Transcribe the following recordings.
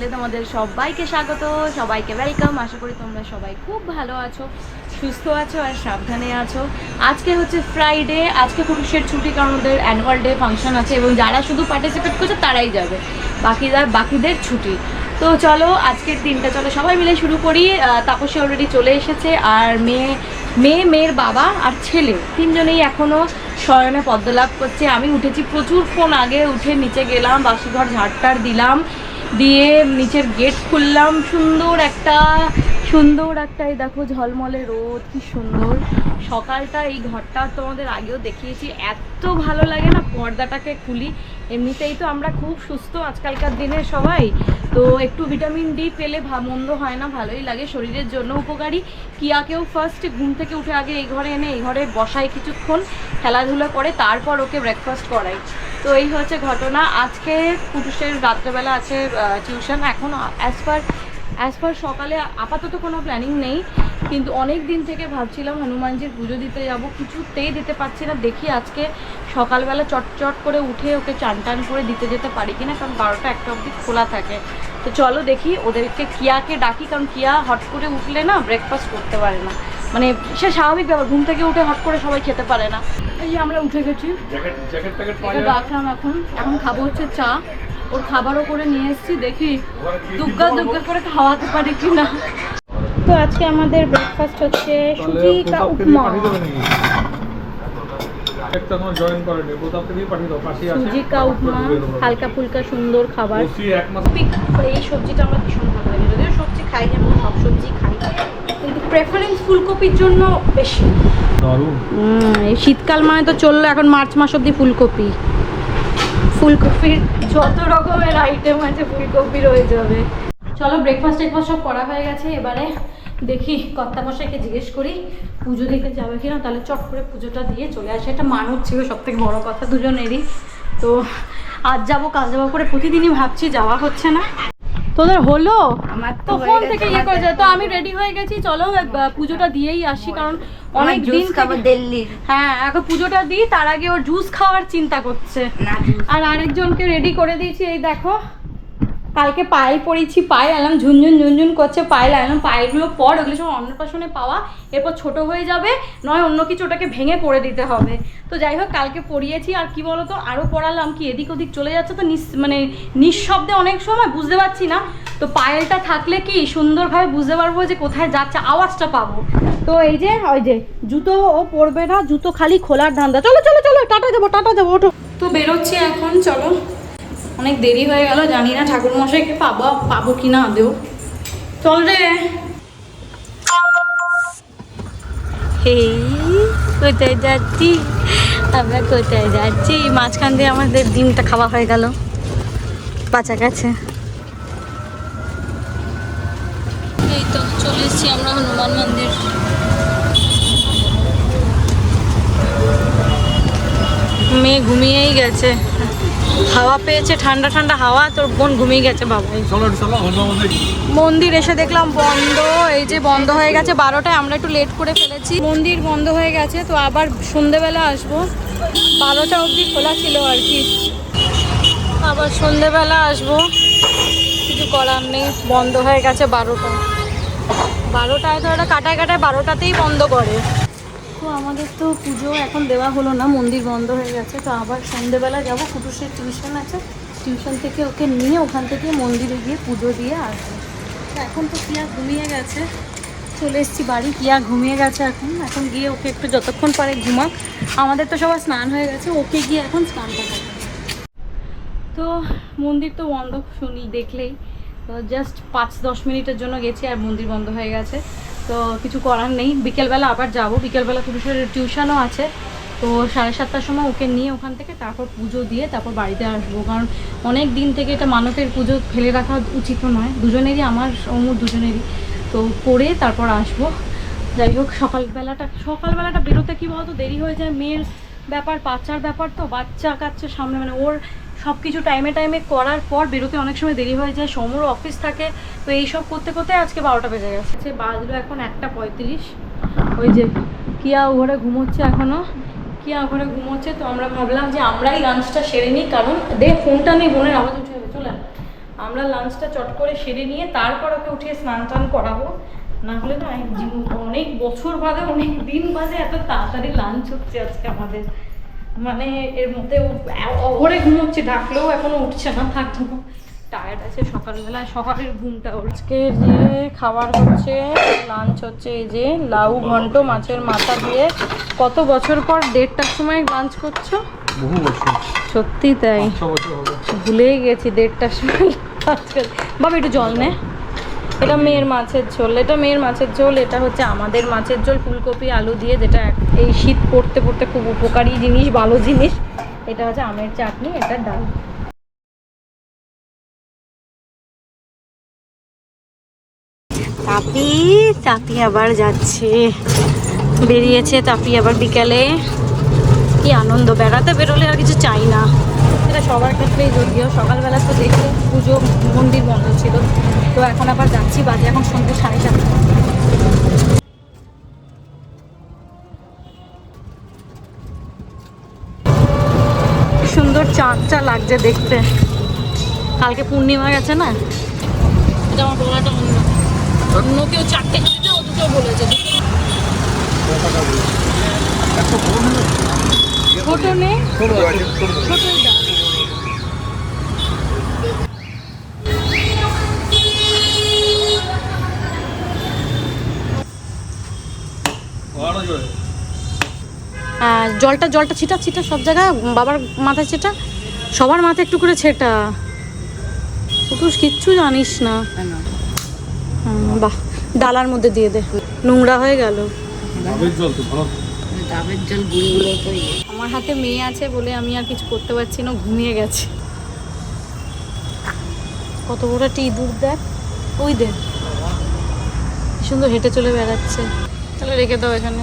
চ্যানেলে তোমাদের সবাইকে স্বাগত, সবাইকে ওয়েলকাম আশা করি তোমরা সবাই খুব ভালো আছো, সুস্থ আছো আর সাবধানে আছো। আজকে হচ্ছে ফ্রাইডে আজকে পুরুষের ছুটি কারণ ওদের অ্যানুয়াল ডে ফাংশন আছে এবং যারা শুধু পার্টিসিপেট করছে তারাই যাবে, বাকিরা, বাকিদের ছুটি। তো চলো, আজকের দিনটা চলো, সবাই মিলে শুরু করি। তাপসী অলরেডি চলে এসেছে আর মেয়ে মেয়ে, মেয়ের বাবা আর ছেলে, তিনজনেই এখনও শয়নে পদ্মলাভ করছে। আমি উঠেছি প্রচুর ফোন আগে, উঠে নিচে গেলাম, বাসিঘর ঝাড়টার দিলাম। দিয়ে নিচের গেট খুললাম। সুন্দর একটা সুন্দর একটা এই দেখো ঝলমলে রোদ, কি সুন্দর। সকালটা, এই ঘরটা তোমাদের আগেও দেখিয়েছি। এত ভালো লাগে না পর্দাটাকে খুলি। এমনিতেই তো আমরা খুব সুস্থ আজকালকার দিনে সবাই। তো একটু ভিটামিন ডি পেলে মন্দ হয় না, ভালোই লাগে। শরীরের জন্য উপকারী। কিয়াকেও ফার্স্ট ঘুম থেকে উঠে আগে এই ঘরে এনে, এই ঘরে বসাই কিছুক্ষণ, খেলাধুলা করে তারপর ওকে ব্রেকফাস্ট করাই। তো এই হচ্ছে ঘটনা। আজকে পুরুষের রাত্রেবেলা আছে টিউশন এখন অ্যাজ পার অ্যাজ পার সকালে আপাতত কোনো প্ল্যানিং নেই কিন্তু অনেক দিন থেকে ভাবছিলাম হনুমানজির পুজো দিতে যাব কিছুতেই দিতে পারছি না। দেখি আজকে সকালবেলা চটচট করে উঠে ওকে চান টান করে দিতে যেতে পারি কিনা কারণ বারোটা একটা অবধি খোলা থাকে। তো চলো দেখি ওদেরকে কিয়াকে ডাকি কারণ কিয়া হট করে উঠলে না ব্রেকফাস্ট করতে পারে না। মানে সে স্বাভাবিক ব্যাপার ঘুম থেকে উঠে হট করে সবাই খেতে পারে না। এই যে আমরা উঠে গেছি। রাখলাম এখন। এখন খাব হচ্ছে চা। ওর খাবারও করে নিয়ে এসেছি দেখি দুগ্গা দুগ্গা করে খাওয়াতে পারি কি না তো আজকে আমাদের ব্রেকফাস্ট হচ্ছে সুজি কা উপমা। সুজি কা উপমা হালকা ফুলকা সুন্দর খাবার। পিক এই সবজিটা আমার ভীষণ ভালো লাগে। যদিও সবজি খাই না আমি সব সবজি খাই কিন্তু প্রেফারেন্স ফুলকপির জন্য বেশি। এই শীতকাল মানে তো চলল এখন মার্চ মাস অবধি ফুলকপি। ফুলকপির যত রকমের আইটেম আছে ফুলকপি রয়ে যাবে। চলো ব্রেকফাস্ট টেকফাস্ট সব করা হয়ে গেছে, এবারে দেখি কর্তামশাইকে জিজ্ঞেস করি, পুজো দিতে যাবে কিনা? তাহলে চট করে পুজোটা দিয়ে চলে আসে। একটা মানুষ ছিল সব থেকে বড় কথা দুজনেরই। তো আজ যাব, কাল যাব করে প্রতিদিনই ভাবছি, যাওয়া হচ্ছে না। তোদের হলো? আমার তো ফোন থেকে ইয়ে করে যায় তো আমি রেডি হয়ে গেছি চলো পুজোটা দিয়েই আসি কারণ অনেক দিন খাব দিল্লি হ্যাঁ এখন পুজোটা দিই তার আগে ওর জুস খাওয়ার চিন্তা করছে। আর আরেকজনকে রেডি করে দিয়েছি এই দেখো। কালকে পায়েল পরিয়েছি পায়ে আলাম ঝুনঝুন ঝুনঝুন করছে, পায়েল আলাম পায়েলগুলো পর ওগুলো সব অন্নপ্রাশনে পাওয়া, এরপর ছোট হয়ে যাবে, নয় অন্য কিছু ওটাকে ভেঙে পড়ে দিতে হবে। তো যাই হোক, কালকে পরিয়েছি আর কি বলতো আরও পড়ালাম, কি এদিক ওদিক চলে যাচ্ছে তো নিস মানে নিঃশব্দে অনেক সময় বুঝতে পারছি না। তো পায়েলটা থাকলে কি সুন্দরভাবে বুঝতে পারব যে কোথায় যাচ্ছে, আওয়াজটা পাবো। তো এই যে, ওই যে, জুতো ও পরবে না, জুতো খালি খোলার ধান্দা। চলো চলো চলো, টাটা যাব টাটা যাব ওঠো। তো বেরোচ্ছি এখন, চলো। অনেক দেরি হয়ে গেল জানি না ঠাকুর মশাইকে পাবো পাবো কি না আদেও চল রে। এই কোথায় যাচ্ছি? আমরা কোথায় যাচ্ছি? মাঝখান দিয়ে আমাদের ডিমটা খাওয়া হয়ে গেল। বাঁচা গেছে। এই তো চলে এসেছি আমরা হনুমান মন্দির। মেয়ে ঘুমিয়েই গেছে। হাওয়া পেয়েছে ঠান্ডা ঠান্ডা হাওয়া তোর বোন ঘুমিয়ে গেছে আমাদের মন্দির। এসে দেখলাম বন্ধ এই যে বন্ধ হয়ে গেছে বারোটায় আমরা একটু লেট করে ফেলেছি। মন্দির বন্ধ হয়ে গেছে তো আবার সন্ধেবেলা আসব। বারোটা অবধি খোলা ছিল আর কি। আবার সন্ধেবেলা আসব। কিছু করার নেই বন্ধ হয়ে গেছে বারোটা। বারোটায় তো ওরা কাটায় কাটায় বারোটাতেই বন্ধ করে। তো আমাদের তো পুজো এখন দেওয়া হলো না, মন্দির বন্ধ হয়ে গেছে, তো আবার সন্ধেবেলা যাব। কুটুসের টিউশন আছে টিউশন থেকে ওকে নিয়ে ওখান থেকে মন্দিরে গিয়ে পুজো দিয়ে আসব। তো এখন তো কিয়া ঘুমিয়ে গেছে, চলে এসেছি বাড়ি, কিয়া ঘুমিয়ে গেছে এখন। এখন গিয়ে ওকে একটু যতক্ষণ পারে ঘুমাক। আমাদের তো সবার স্নান হয়ে গেছে, ওকে গিয়ে এখন স্নান করতে তো মন্দির তো বন্ধ, শুনি, দেখলেই। জাস্ট পাঁচ দশ মিনিটের জন্য গেছি আর মন্দির বন্ধ হয়ে গেছে। তো কিছু করার নেই। বিকেলবেলা আবার যাব। বিকেলবেলা পুরুষের টিউশনও আছে। তো সাড়ে সাতটার সময় ওকে নিয়ে ওখান থেকে তারপর পুজো দিয়ে তারপর বাড়িতে আসব। কারণ অনেক দিন থেকে এটা মানতের পুজো ফেলে রাখা উচিত নয়। দুজনেরই, আমার অমুর দুজনেরই। তো করে তারপর আসব। যাই হোক, সকালবেলাটা সকালবেলাটা বেরোতে কি বলতো? দেরি হয়ে যায়। মেয়ের ব্যাপার, বাচ্চার ব্যাপার তো। বাচ্চা কাচ্চা সামনে মানে ওর সব কিছু টাইমে টাইমে করার পর বেরোতে অনেক সময় দেরি হয়ে যায়, সমর অফিস থাকে, তো এই সব করতে করতে আজকে বারোটা বেজে গেছে। বাজলো এখন একটা পঁয়ত্রিশ। ওই যে কিয়া ঘরে ঘুমোচ্ছে এখনও কিয়া ঘরে ঘুমোচ্ছে, তো আমরা ভাবলাম যে আমরাই লাঞ্চটা সেরে নিই, কারণ দে ফোনটা নেই, বোনের আওয়াজ উঠে চলে। আমরা লাঞ্চটা চট করে সেরে নিয়ে তারপর ওকে উঠিয়ে স্নান টান করাবো। না হলে না অনেক বছর বাদে, অনেক দিন বাদে এত তাড়াতাড়ি লাঞ্চ হচ্ছে আজকে আমাদের। মানে এর মধ্যে ও- অঘরে ঘুমোচ্ছে ডাকলেও এখনও উঠছে না থাকতো টায়ার্ড আছে সকালবেলা সকালের ঘুমটা। আজকে যে খাবার হচ্ছে লাঞ্চ হচ্ছে এই যে লাউ ঘন্ট মাছের মাথা দিয়ে। কত বছর পর দেড়টার সময় লাঞ্চ করছ? বহু বছর। সত্যি তাই। ভুলেই গেছি দেড়টার সময় বাবা একটু জল নে। এটা মেয়ের মাছের ঝোল, এটা মেয়ের মাছের ঝোল, এটা হচ্ছে আমাদের মাছের ঝোল, ফুলকপি, আলু দিয়ে যেটা এই শীত পড়তে পড়তে খুব উপকারী জিনিস, ভালো জিনিস। এটা হচ্ছে আমের চাটনি, এটা ডাল। তাপি তাপি আবার যাচ্ছে। বেরিয়েছে তাপি আবার বিকেলে। কি আনন্দ, বেড়াতে বেরোলে আর কিছু চাই না। এটা সবার ক্ষেত্রেই যদিও। সকালবেলা তো দেখে পুজো মন্দির বন্ধ ছিল। তো এখন আবার যাচ্ছি বাজে এখন সন্ধ্যে সাড়ে কি সুন্দর চাঁদটা লাগছে দেখতে। কালকে পূর্ণিমা গেছে না? এটা আমার বলাটা অন্য। অন্য কেউ চারটে যদি ও দুটো বলেছে। ছোট নেই ছোটই দাও আরও জোরে হ্যাঁ জলটা জলটা ছিটা ছিটা সব জায়গায় বাবার মাথায় ছেটা সবার মাথায় একটু করে ছেটা। কুটুস কিচ্ছু জানিস না। বাহ ডালার মধ্যে দিয়ে দে। নোংরা হয়ে গেল। ইয়ে। আমার হাতে মেয়ে আছে বলে আমি আর কিছু করতে পারছি না ঘুমিয়ে গেছে। কত বড় একটা ইঁদুর দেখ। ওই দেখ কি সুন্দর হেঁটে চলে বেড়াচ্ছে। তাহলে রেখে দাও এখানে।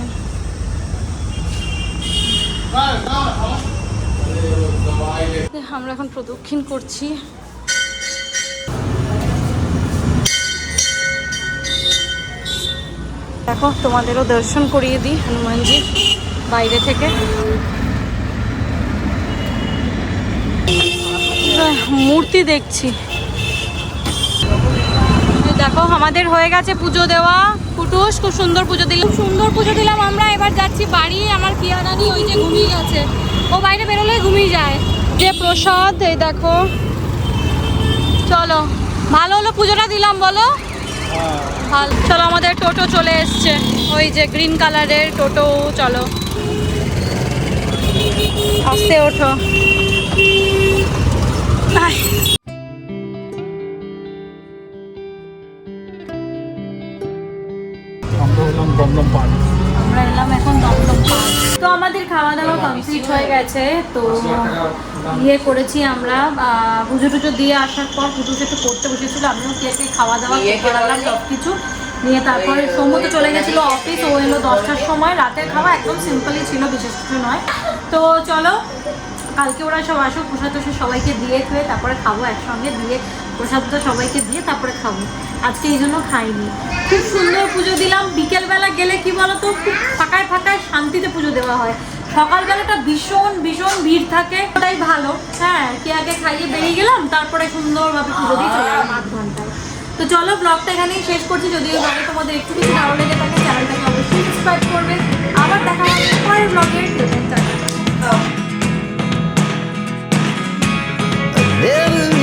আমরা এখন প্রদক্ষিণ করছি। দেখো তোমাদেরও দর্শন করিয়ে দিই হনুমানজি বাইরে থেকে। মূর্তি দেখছি। দেখো, আমাদের হয়ে গেছে পুজো দেওয়া। কুটুস, খুব সুন্দর পুজো দিলাম। সুন্দর পুজো দিলাম আমরা। এবার যাচ্ছি বাড়ি। আমার পিয়ারানি ওই যে ঘুমিয়ে গেছে ও বাইরে বেরোলে ঘুমিয়ে যায়। যে প্রসাদ, এই দেখো। চলো, ভালো হলো পুজোটা দিলাম, বলো? ভালো। চলো, আমাদের টোটো চলে এসছে। ওই যে গ্রিন কালারের টোটো, চলো। আস্তে ওঠো। দমদম পার্ক। আমরা এলাম এখন দমদম পার্ক। তো আমাদের খাওয়া দাওয়া কমপ্লিট হয়ে গেছে তো ইয়ে করেছি আমরা পুজো টুজো দিয়ে আসার পর পুজো একটু করতে বসেছিল আমিও কে কে খাওয়া দাওয়া ইয়ে করালাম সব কিছু নিয়ে তারপরে সৌম্য তো চলে গেছিল অফিস ও এলো দশটার সময় রাতের খাওয়া একদম সিম্পলই ছিল বিশেষ কিছু নয়। তো চলো কালকে ওরা সব আসো প্রসাদ টসাদ সবাইকে দিয়ে খেয়ে তারপরে খাব একসঙ্গে দিয়ে, প্রসাদ তো সবাইকে দিয়ে তারপরে খাব। আজকে এই জন্য খাইনি। খুব সুন্দর পুজো দিলাম। বিকেলবেলা গেলে কি বলতো? খুব ফাঁকায় ফাঁকায় শান্তিতে পুজো দেওয়া হয়। সকালবেলাটা ভীষণ ভীষণ ভিড় থাকে। ওটাই ভালো। হ্যাঁ কে আগে খাইয়ে বেরিয়ে গেলাম, তারপরে সুন্দরভাবে পুজো দিয়ে চলে গেলাম আধ ঘন্টায়। তো চলো ব্লগটা এখানেই শেষ করছি। যদি ওই ব্লগে তোমাদের একটু কিছু ভালো লেগে থাকে চ্যানেলটাকে অবশ্যই সাবস্ক্রাইব করবে। আবার দেখা হবে পরের ব্লগের Every